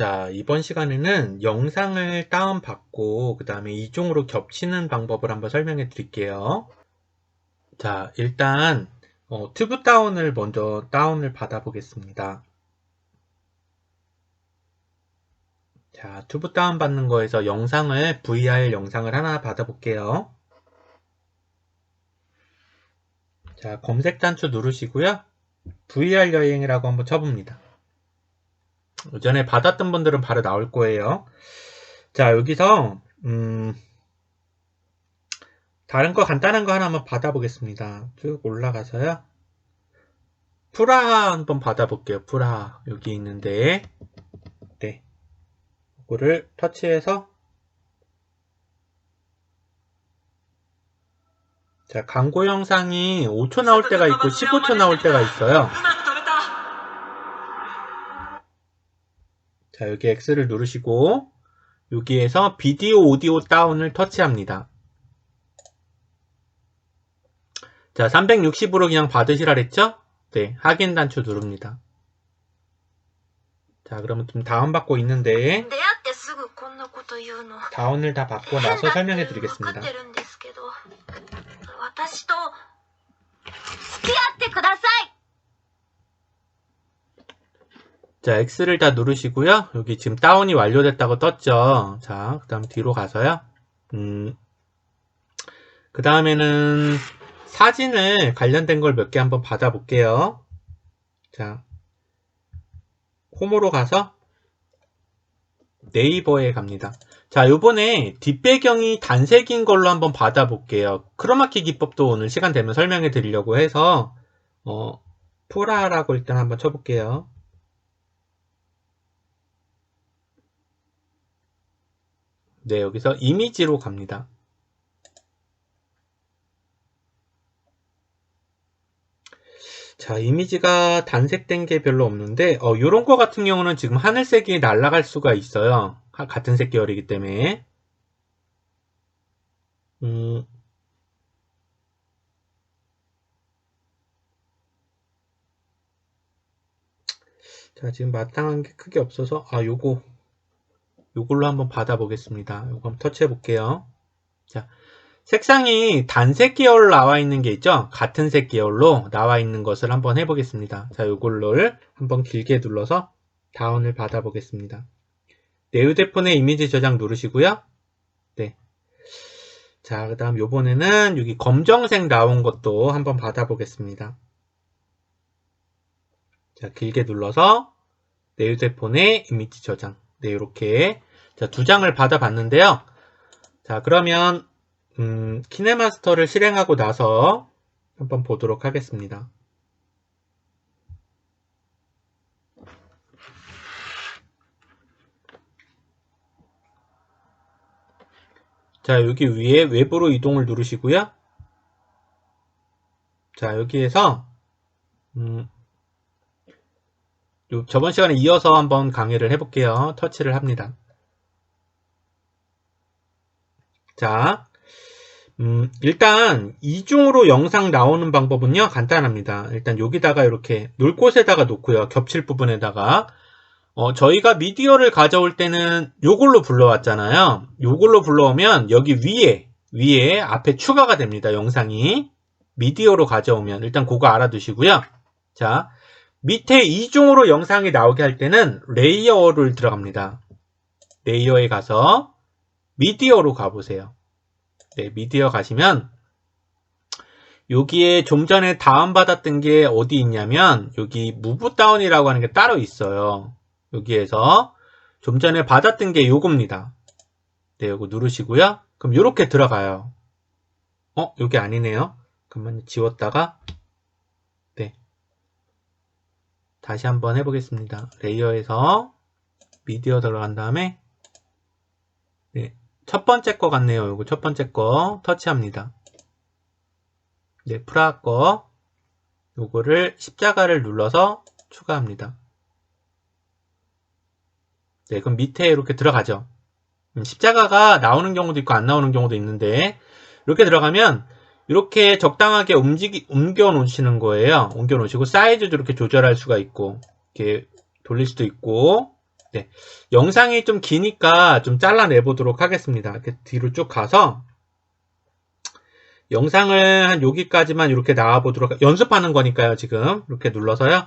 자, 이번 시간에는 영상을 다운받고 그 다음에 이중으로 겹치는 방법을 한번 설명해 드릴게요. 자, 일단 어, 튜브 다운을 먼저 다운을 받아 보겠습니다. 자, 튜브 다운 받는 거에서 영상을 VR 영상을 하나 받아 볼게요. 자, 검색 단추 누르시고요. VR 여행이라고 한번 쳐봅니다. 전에 받았던 분들은 바로 나올 거예요. 자, 여기서, 음, 다른 거 간단한 거 하나 한번 받아보겠습니다. 쭉 올라가서요. 프라하 한번 받아볼게요. 프라하. 여기 있는데, 네. 이거를 터치해서, 자, 광고 영상이 5초 나올 때가 있고 15초 나올 때가 있어요. 자, 여기 X를 누르시고 여기에서 비디오 오디오 다운을 터치합니다. 자, 360으로 그냥 받으시라 그랬죠? 네, 확인 단추 누릅니다. 자, 그러면 좀 다운받고 있는데 다운을 다 받고 나서 설명해 드리겠습니다. 자, X를 다 누르시고요. 여기 지금 다운이 완료됐다고 떴죠. 자, 그 다음 뒤로 가서요. 음, 그 다음에는 사진을 관련된 걸 몇 개 한번 받아볼게요. 자, 홈으로 가서 네이버에 갑니다. 자, 요번에 뒷배경이 단색인 걸로 한번 받아볼게요. 크로마키 기법도 오늘 시간 되면 설명해 드리려고 해서, 어, 프라라고 일단 한번 쳐볼게요. 네, 여기서 이미지로 갑니다. 자, 이미지가 단색된 게 별로 없는데, 어, 요런 거 같은 경우는 지금 하늘색이 날아갈 수가 있어요. 하- 같은 색 계열이기 때문에. 음, 자, 지금 마땅한 게 크게 없어서, 아, 요거, 요걸로 한번 받아보겠습니다. 요거 한번 터치해 볼게요. 자, 색상이 단색 계열로 나와 있는 게 있죠? 같은 색 계열로 나와 있는 것을 한번 해보겠습니다. 자, 요걸로 한번 길게 눌러서 다운을 받아보겠습니다. 내 휴대폰에 이미지 저장 누르시고요. 네. 자, 그 다음 요번에는 여기 검정색 나온 것도 한번 받아보겠습니다. 자, 길게 눌러서 내 휴대폰에 이미지 저장. 네, 이렇게 자, 두 장을 받아봤는데요. 자, 그러면 음, 키네마스터를 실행하고 나서 한번 보도록 하겠습니다. 자, 여기 위에 외부로 이동을 누르시고요. 자, 여기에서 음, 요- 저번 시간에 이어서 한번 강의를 해볼게요. 터치를 합니다. 자, 음, 일단 이중으로 영상 나오는 방법은요 간단합니다. 일단 여기다가 이렇게 놀 곳에다가 놓고요. 겹칠 부분에다가 어, 저희가 미디어를 가져올 때는 요걸로 불러왔잖아요. 요걸로 불러오면 여기 위에 위에 앞에 추가가 됩니다. 영상이 미디어로 가져오면 일단 그거 알아두시고요. 자, 밑에 이중으로 영상이 나오게 할 때는 레이어를 들어갑니다. 레이어에 가서 미디어로 가보세요. 네, 미디어 가시면 여기에 좀 전에 다운받았던 게 어디 있냐면 여기 무브 다운이라고 하는 게 따로 있어요. 여기에서 좀 전에 받았던 게 요겁니다. 네, 요거 누르시고요. 그럼 요렇게 들어가요. 어, 여기 아니네요. 그러면 지웠다가 네. 다시 한번 해보겠습니다. 레이어에서 미디어 들어간 다음에 네, 첫 번째 거 같네요. 요거 첫 번째 거 터치합니다. 네, 프라 거 요거를 십자가를 눌러서 추가합니다. 네, 그럼 밑에 이렇게 들어가죠. 음, 십자가가 나오는 경우도 있고 안 나오는 경우도 있는데 이렇게 들어가면 이렇게 적당하게 움직이, 옮겨 놓으시는 거예요. 옮겨 놓으시고 사이즈도 이렇게 조절할 수가 있고 이렇게 돌릴 수도 있고 네. 영상이 좀 기니까 좀 잘라내 보도록 하겠습니다. 이렇게 뒤로 쭉 가서 영상을 한 여기까지만 이렇게 나와 보도록 연습하는 거니까요, 지금. 이렇게 눌러서요.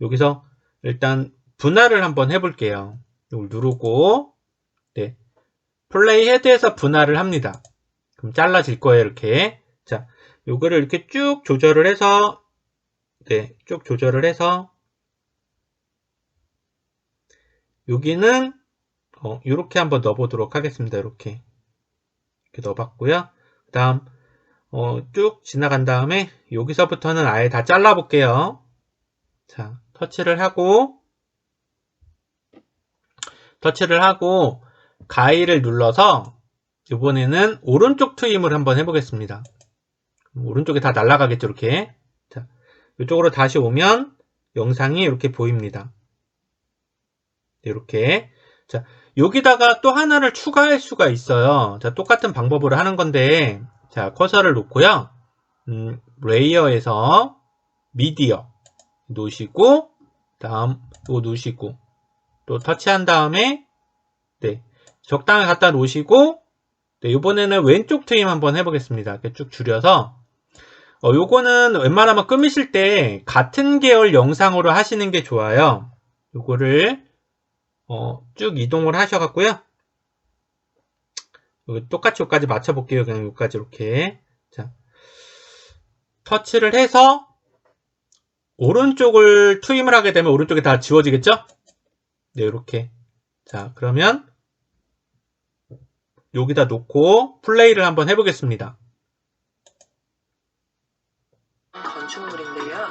여기서 일단 분할을 한번 해 볼게요. 이걸 누르고 네. 플레이 헤드에서 분할을 합니다. 그럼 잘라질 거예요, 이렇게. 자, 요거를 이렇게 쭉 조절을 해서 네, 쭉 조절을 해서 여기는 어, 이렇게 한번 넣어보도록 하겠습니다. 이렇게 이렇게 넣어봤고요. 그 다음 어, 쭉 지나간 다음에 여기서부터는 아예 다 잘라볼게요. 자, 터치를 하고 터치를 하고 가위를 눌러서 이번에는 오른쪽 트임을 한번 해보겠습니다. 오른쪽에 다 날아가겠죠, 이렇게. 자, 이쪽으로 다시 오면 영상이 이렇게 보입니다. 이렇게. 자, 여기다가 또 하나를 추가할 수가 있어요. 자, 똑같은 방법으로 하는 건데, 자, 커서를 놓고요. 음, 레이어에서 미디어 놓으시고, 다음, 또 놓으시고, 또 터치한 다음에, 네, 적당히 갖다 놓으시고, 네, 이번에는 왼쪽 트임 한번 해보겠습니다. 이렇게 쭉 줄여서, 어, 요거는 웬만하면 끄미실 때 같은 계열 영상으로 하시는 게 좋아요. 요거를 어, 쭉 이동을 하셔갖고요. 똑같이 여기까지 맞춰볼게요. 그냥 여기까지 이렇게. 자, 터치를 해서 오른쪽을 투임을 하게 되면 오른쪽이 다 지워지겠죠? 네, 이렇게. 자, 그러면 여기다 놓고 플레이를 한번 해보겠습니다. 건축물인데요.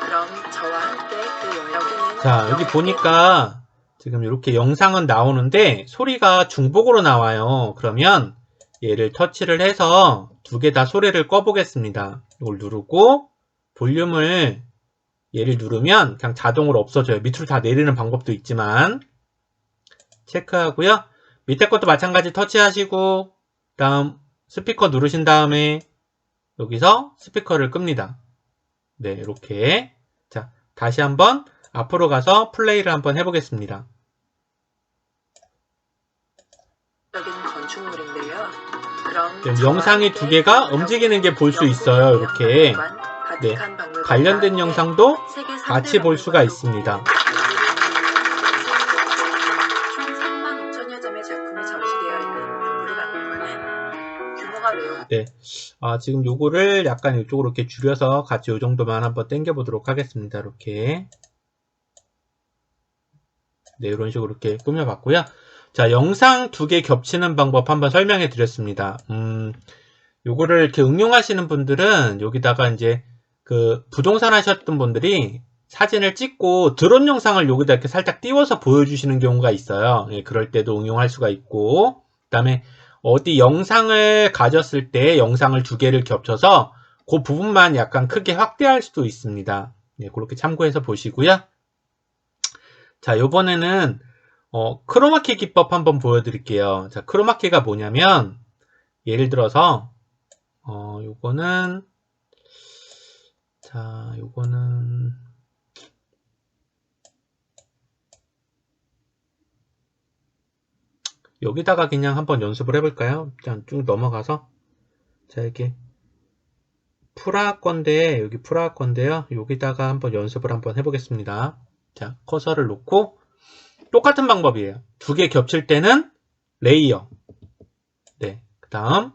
그럼 저와 함께 그 여기는 자, 여기 보니까 지금 이렇게 영상은 나오는데 소리가 중복으로 나와요. 그러면 얘를 터치를 해서 두 개 다 소리를 꺼보겠습니다. 이걸 누르고 볼륨을 얘를 누르면 그냥 자동으로 없어져요. 밑으로 다 내리는 방법도 있지만 체크하고요. 밑에 것도 마찬가지 터치하시고 다음 스피커 누르신 다음에 여기서 스피커를 끕니다. 네, 이렇게 자 다시 한번 앞으로 가서 플레이를 한번 해보겠습니다. 저와 영상이 두 개가 움직이는 게 볼 수 있어요. 이렇게 네, 관련된 영상도 같이 볼 수가 있습니다. 네, 아, 지금 요거를 약간 이쪽으로 이렇게 줄여서 같이 요 정도만 한번 당겨 보도록 하겠습니다. 이렇게 네, 이런 식으로 이렇게 꾸며 봤고요. 자, 영상 두 개 겹치는 방법 한번 설명해 드렸습니다. 음, 요거를 이렇게 응용하시는 분들은 여기다가 이제 그 부동산 하셨던 분들이 사진을 찍고 드론 영상을 여기다 이렇게 살짝 띄워서 보여주시는 경우가 있어요. 예, 그럴 때도 응용할 수가 있고, 그 다음에 어디 영상을 가졌을 때 영상을 두 개를 겹쳐서 그 부분만 약간 크게 확대할 수도 있습니다. 예, 그렇게 참고해서 보시고요. 자, 요번에는 어, 크로마키 기법 한번 보여드릴게요. 자, 크로마키가 뭐냐면 예를 들어서 어, 요거는 자, 요거는 여기다가 그냥 한번 연습을 해볼까요? 그냥 쭉 넘어가서 자, 이렇게 프라 건데 여기 프라 건데요. 여기다가 한번 연습을 한번 해보겠습니다. 자, 커서를 놓고 똑같은 방법이에요. 두 개 겹칠 때는 레이어. 네. 그 다음,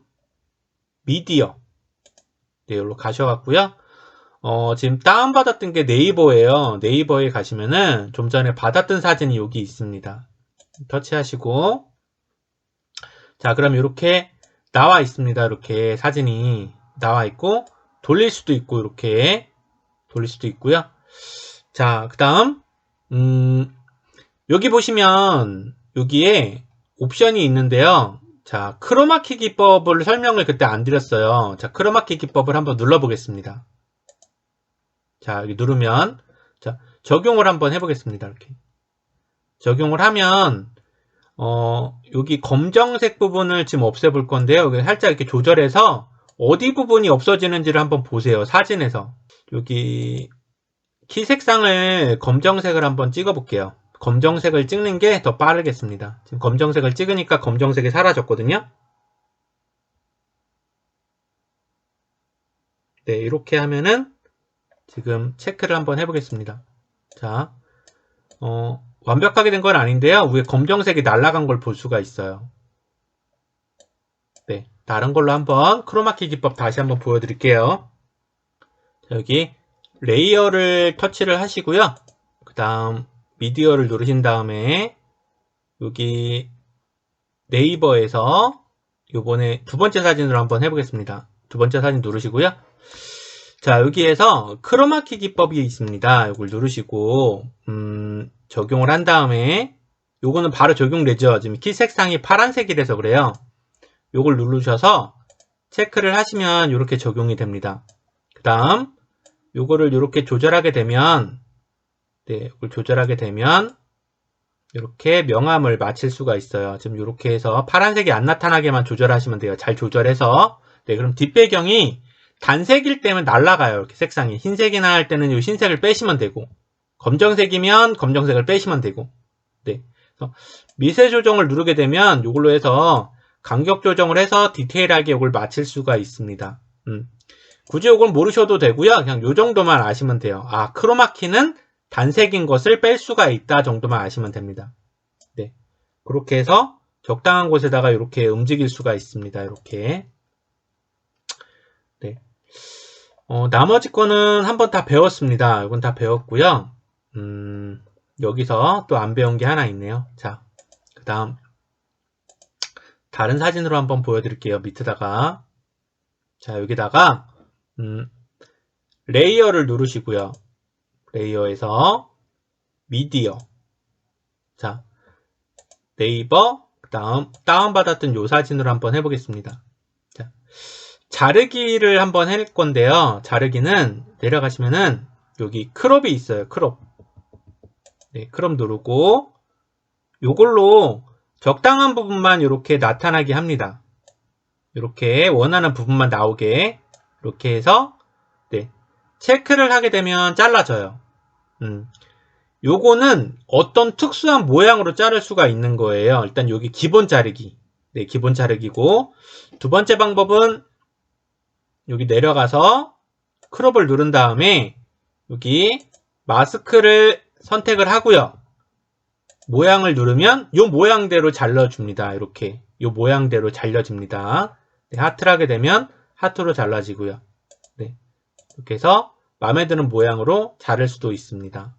미디어. 네, 여기로 가셔갖고요. 어, 지금 다운받았던 게 네이버예요. 네이버에 가시면은 좀 전에 받았던 사진이 여기 있습니다. 터치하시고. 자, 그럼 이렇게 나와 있습니다. 이렇게 사진이 나와 있고, 돌릴 수도 있고, 이렇게 돌릴 수도 있고요. 자, 그 다음, 음, 여기 보시면 여기에 옵션이 있는데요. 자, 크로마키 기법을 설명을 그때 안 드렸어요. 자, 크로마키 기법을 한번 눌러 보겠습니다. 자, 여기 누르면 자, 적용을 한번 해 보겠습니다. 이렇게 적용을 하면 어, 여기 검정색 부분을 지금 없애볼 건데요. 여기 살짝 이렇게 조절해서 어디 부분이 없어지는지를 한번 보세요. 사진에서 여기 키 색상을 검정색을 한번 찍어 볼게요. 검정색을 찍는 게 더 빠르겠습니다. 지금 검정색을 찍으니까 검정색이 사라졌거든요. 네, 이렇게 하면은 지금 체크를 한번 해보겠습니다. 자, 어, 완벽하게 된 건 아닌데요. 위에 검정색이 날아간 걸 볼 수가 있어요. 네, 다른 걸로 한번 크로마키 기법 다시 한번 보여드릴게요. 자, 여기 레이어를 터치를 하시고요. 그 다음 미디어를 누르신 다음에 여기 네이버에서 요번에 두 번째 사진으로 한번 해보겠습니다. 두 번째 사진 누르시고요. 자, 여기에서 크로마키 기법이 있습니다. 이걸 누르시고, 음, 적용을 한 다음에, 요거는 바로 적용되죠. 지금 키 색상이 파란색이라서 그래요. 요걸 누르셔서 체크를 하시면 이렇게 적용이 됩니다. 그 다음, 요거를 이렇게 조절하게 되면, 네, 이걸 조절하게 되면, 이렇게 명암을 맞출 수가 있어요. 지금 이렇게 해서 파란색이 안 나타나게만 조절하시면 돼요. 잘 조절해서. 네, 그럼 뒷배경이 단색일 때면 날라가요. 이렇게 색상이. 흰색이나 할 때는 이 흰색을 빼시면 되고, 검정색이면 검정색을 빼시면 되고, 네. 미세 조정을 누르게 되면 이걸로 해서 간격 조정을 해서 디테일하게 이걸 맞출 수가 있습니다. 음. 굳이 이걸 모르셔도 되고요. 그냥 이 정도만 아시면 돼요. 아, 크로마키는 단색인 것을 뺄 수가 있다 정도만 아시면 됩니다. 네. 그렇게 해서 적당한 곳에다가 이렇게 움직일 수가 있습니다. 이렇게. 네. 어, 나머지 거는 한번 다 배웠습니다. 이건 다 배웠고요. 음, 여기서 또 안 배운 게 하나 있네요. 자, 그 다음. 다른 사진으로 한번 보여드릴게요. 밑에다가. 자, 여기다가, 음, 레이어를 누르시고요. 레이어에서 미디어. 자, 네이버, 그 다음, 다운받았던 요 사진으로 한번 해보겠습니다. 자, 자르기를 한번 할 건데요. 자르기는 내려가시면은 여기 크롭이 있어요. 크롭. 네, 크롭 누르고 요걸로 적당한 부분만 이렇게 나타나게 합니다. 이렇게 원하는 부분만 나오게 이렇게 해서 네, 체크를 하게 되면 잘라져요. 음. 요거는 어떤 특수한 모양으로 자를 수가 있는 거예요. 일단 여기 기본 자르기. 네, 기본 자르기고 두 번째 방법은 여기 내려가서 크롭을 누른 다음에 여기 마스크를 선택을 하고요. 모양을 누르면 요 모양대로 잘라줍니다. 이렇게 요 모양대로 잘려집니다. 네, 하트를 하게 되면 하트로 잘라지고요. 네, 이렇게 해서 마음에 드는 모양으로 자를 수도 있습니다.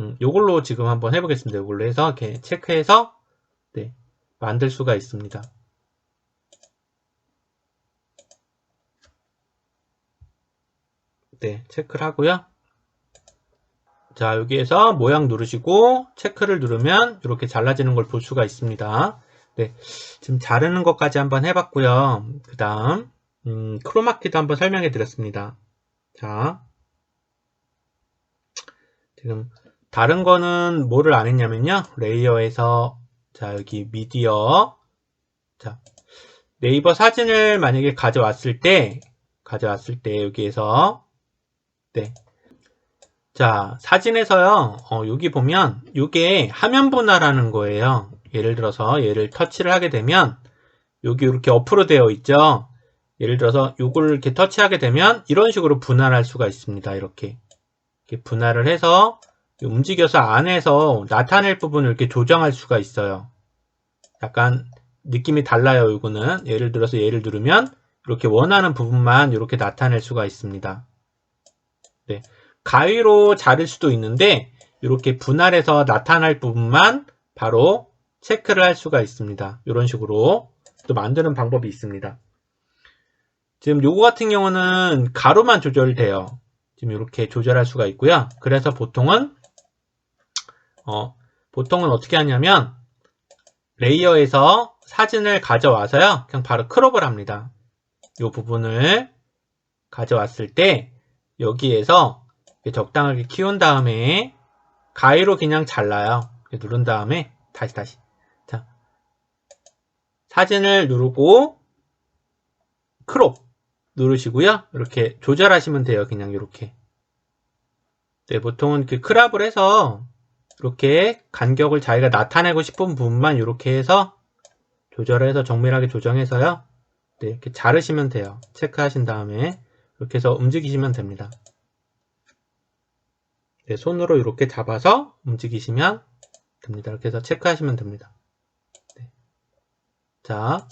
음, 요걸로 지금 한번 해보겠습니다. 요걸로 해서 이렇게 체크해서 네, 만들 수가 있습니다. 네, 체크를 하고요. 자, 여기에서 모양 누르시고 체크를 누르면 이렇게 잘라지는 걸 볼 수가 있습니다. 네, 지금 자르는 것까지 한번 해봤고요. 그 다음 음, 크로마키도 한번 설명해 드렸습니다. 자, 지금 다른 거는 뭐를 안 했냐면요. 레이어에서 자 여기 미디어 자 네이버 사진을 만약에 가져왔을 때 가져왔을 때 여기에서 네. 자, 사진에서요, 어, 여기 보면, 이게 화면 분할하는 거예요. 예를 들어서, 얘를 터치를 하게 되면, 여기 이렇게 어프로 되어 있죠? 예를 들어서, 요걸 이렇게 터치하게 되면, 이런 식으로 분할할 수가 있습니다. 이렇게. 이렇게 분할을 해서, 움직여서 안에서 나타낼 부분을 이렇게 조정할 수가 있어요. 약간, 느낌이 달라요, 이거는. 예를 들어서, 얘를 누르면, 이렇게 원하는 부분만 이렇게 나타낼 수가 있습니다. 네. 가위로 자를 수도 있는데 이렇게 분할해서 나타날 부분만 바로 체크를 할 수가 있습니다. 이런 식으로 또 만드는 방법이 있습니다. 지금 요거 같은 경우는 가로만 조절돼요. 지금 이렇게 조절할 수가 있고요. 그래서 보통은 어, 보통은 어떻게 하냐면 레이어에서 사진을 가져와서요. 그냥 바로 크롭을 합니다. 이 부분을 가져왔을 때 여기에서 적당하게 키운 다음에 가위로 그냥 잘라요. 누른 다음에 다시 다시 자 사진을 누르고 크롭 누르시고요. 이렇게 조절하시면 돼요. 그냥 이렇게 네, 보통은 그 크랍을 해서 이렇게 간격을 자기가 나타내고 싶은 부분만 이렇게 해서 조절해서 정밀하게 조정해서요. 네, 이렇게 자르시면 돼요. 체크하신 다음에 이렇게 해서 움직이시면 됩니다. 네, 손으로 이렇게 잡아서 움직이시면 됩니다. 이렇게 해서 체크하시면 됩니다. 네. 자,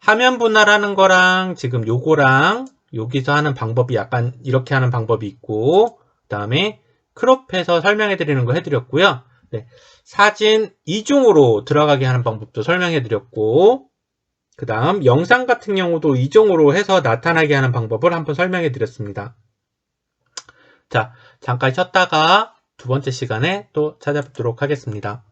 화면 분할하는 거랑 지금 요거랑 여기서 하는 방법이 약간 이렇게 하는 방법이 있고 그 다음에 크롭해서 설명해 드리는 거 해드렸고요. 네, 사진 이중으로 들어가게 하는 방법도 설명해 드렸고 그 다음 영상 같은 경우도 이중으로 해서 나타나게 하는 방법을 한번 설명해 드렸습니다. 자, 잠깐 쉬었다가 두 번째 시간에 또 찾아뵙도록 하겠습니다.